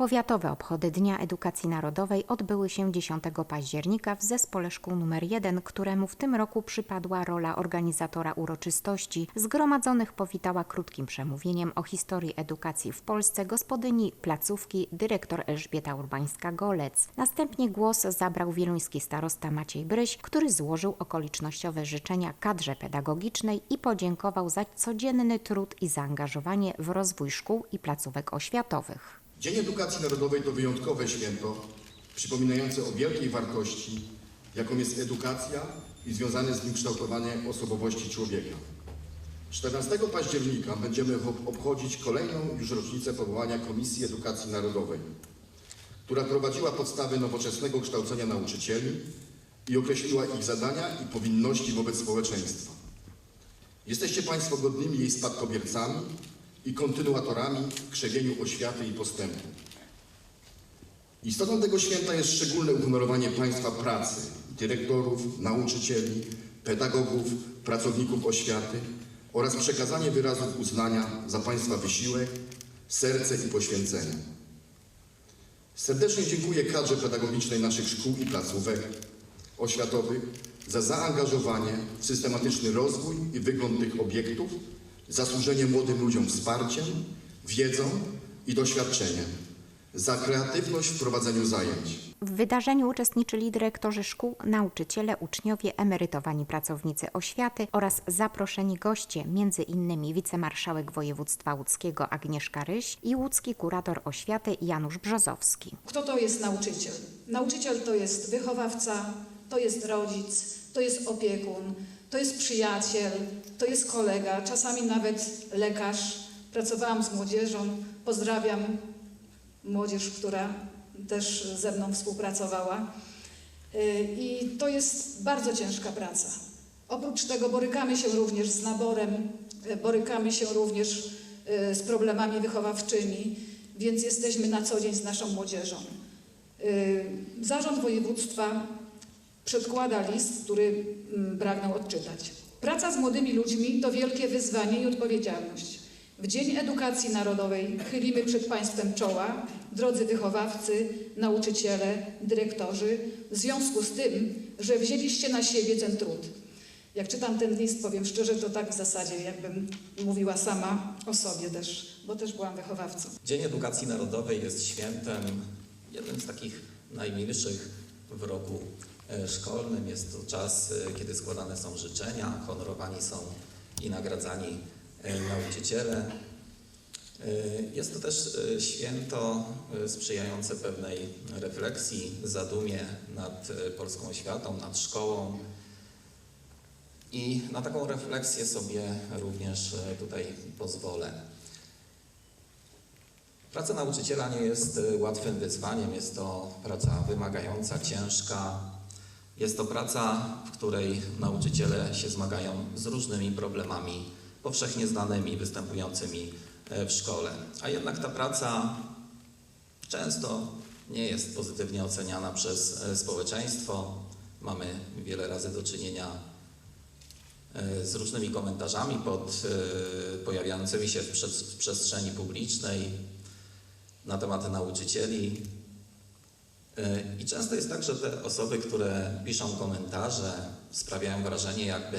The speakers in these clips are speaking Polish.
Powiatowe obchody Dnia Edukacji Narodowej odbyły się 10 października w Zespole Szkół nr 1, któremu w tym roku przypadła rola organizatora uroczystości. Zgromadzonych powitała krótkim przemówieniem o historii edukacji w Polsce gospodyni placówki dyrektor Elżbieta Urbańska-Golec. Następnie głos zabrał wieluński starosta Maciej Bryś, który złożył okolicznościowe życzenia kadrze pedagogicznej i podziękował za codzienny trud i zaangażowanie w rozwój szkół i placówek oświatowych. Dzień Edukacji Narodowej to wyjątkowe święto, przypominające o wielkiej wartości, jaką jest edukacja i związane z nim kształtowanie osobowości człowieka. 14 października będziemy ob- obchodzić kolejną już rocznicę powołania Komisji Edukacji Narodowej, która prowadziła podstawy nowoczesnego kształcenia nauczycieli i określiła ich zadania i powinności wobec społeczeństwa. Jesteście Państwo godnymi jej spadkobiercami i kontynuatorami krzewieniu oświaty i postępu. Istotą tego święta jest szczególne uhonorowanie Państwa pracy, dyrektorów, nauczycieli, pedagogów, pracowników oświaty oraz przekazanie wyrazów uznania za Państwa wysiłek, serce i poświęcenie. Serdecznie dziękuję kadrze pedagogicznej naszych szkół i placówek oświatowych za zaangażowanie w systematyczny rozwój i wygląd tych obiektów, za służenie młodym ludziom wsparciem, wiedzą i doświadczeniem, za kreatywność w prowadzeniu zajęć. W wydarzeniu uczestniczyli dyrektorzy szkół, nauczyciele, uczniowie, emerytowani pracownicy oświaty oraz zaproszeni goście, między innymi wicemarszałek województwa łódzkiego Agnieszka Ryś i łódzki kurator oświaty Janusz Brzozowski. Kto to jest nauczyciel? Nauczyciel to jest wychowawca, to jest rodzic, to jest opiekun, to jest przyjaciel, to jest kolega, czasami nawet lekarz. Pracowałam z młodzieżą, pozdrawiam młodzież, która też ze mną współpracowała. Y, I to jest bardzo ciężka praca. Oprócz tego borykamy się również z naborem, y, borykamy się również y, z problemami wychowawczymi, więc jesteśmy na co dzień z naszą młodzieżą. Zarząd województwa przedkłada list, który mm, pragnę odczytać. Praca z młodymi ludźmi to wielkie wyzwanie i odpowiedzialność. W Dzień Edukacji Narodowej chylimy przed Państwem czoła, drodzy wychowawcy, nauczyciele, dyrektorzy, w związku z tym, że wzięliście na siebie ten trud. Jak czytam ten list, powiem szczerze, to tak w zasadzie jakbym mówiła sama o sobie też, bo też byłam wychowawcą. Dzień Edukacji Narodowej jest świętem, jednym z takich najmilszych w roku szkolnym. Jest to czas, e, kiedy składane są życzenia, honorowani są i nagradzani e, nauczyciele. E, Jest to też e, święto e, sprzyjające pewnej refleksji, zadumie nad e, polską oświatą, nad szkołą. I na taką refleksję sobie również e, tutaj pozwolę. Praca nauczyciela nie jest łatwym wyzwaniem, jest to praca wymagająca, ciężka. Jest to praca, w której nauczyciele się zmagają z różnymi problemami powszechnie znanymi, występującymi e, w szkole. A jednak ta praca często nie jest pozytywnie oceniana przez e, społeczeństwo. Mamy wiele razy do czynienia e, z różnymi komentarzami pod pojawiającymi się w przestrzeni publicznej na temat nauczycieli. I często jest tak, że te osoby, które piszą komentarze, sprawiają wrażenie, jakby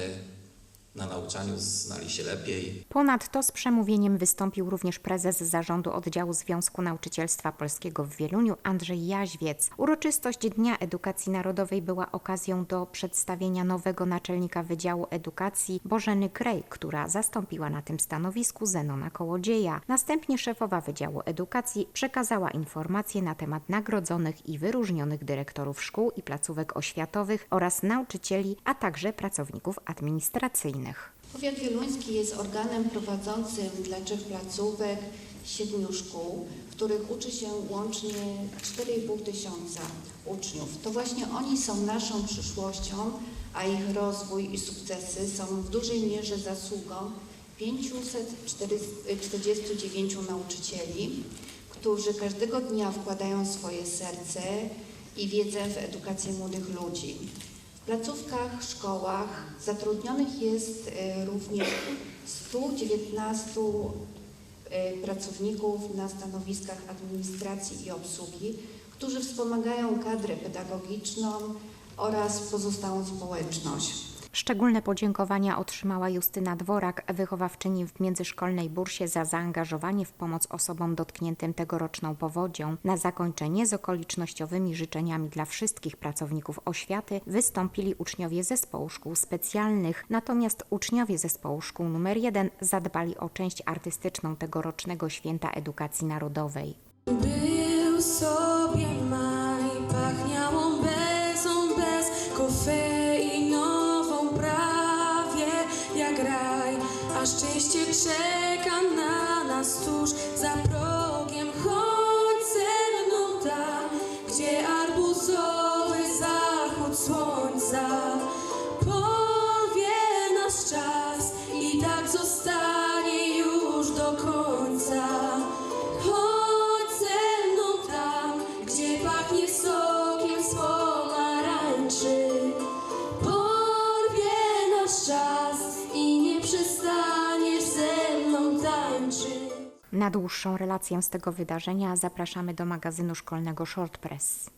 na nauczaniu znali się lepiej, Ponadto z przemówieniem wystąpił również prezes zarządu oddziału Związku Nauczycielstwa Polskiego w Wieluniu Andrzej Jaźwiec. Uroczystość Dnia Edukacji Narodowej była okazją do przedstawienia nowego naczelnika Wydziału Edukacji Bożeny Krej, która zastąpiła na tym stanowisku Zenona Kołodzieja. Następnie szefowa Wydziału Edukacji przekazała informacje na temat nagrodzonych i wyróżnionych dyrektorów szkół i placówek oświatowych oraz nauczycieli, a także pracowników administracyjnych. Powiat wieluński jest organem prowadzącym dla trzech placówek, siedmiu szkół, w których uczy się łącznie 4,5 tysiąca uczniów. To właśnie oni są naszą przyszłością, a ich rozwój i sukcesy są w dużej mierze zasługą 549 nauczycieli, którzy każdego dnia wkładają swoje serce i wiedzę w edukację młodych ludzi. Placówkach, szkołach zatrudnionych jest e, również 119 y, pracowników na stanowiskach administracji i obsługi, którzy wspomagają kadrę pedagogiczną oraz pozostałą społeczność. Szczególne podziękowania otrzymała Justyna Dworak, wychowawczyni w międzyszkolnej bursie za zaangażowanie w pomoc osobom dotkniętym tegoroczną powodzią. Na zakończenie z okolicznościowymi życzeniami dla wszystkich pracowników oświaty wystąpili uczniowie zespołu szkół specjalnych, natomiast uczniowie zespołu szkół numer 1 zadbali o część artystyczną tegorocznego Święta Edukacji Narodowej. Szczęście czeka na nas tuż za progiem. Chodź ze mną tam, gdzie arbuzowy zachód słońca powie nasz czas i tak zostanie już do końca. Chodź ze mną tam, gdzie pachnie sokiem z pomarańczy. Porwie nasz czas Na dłuższą relację z tego wydarzenia zapraszamy do magazynu szkolnego Short Press.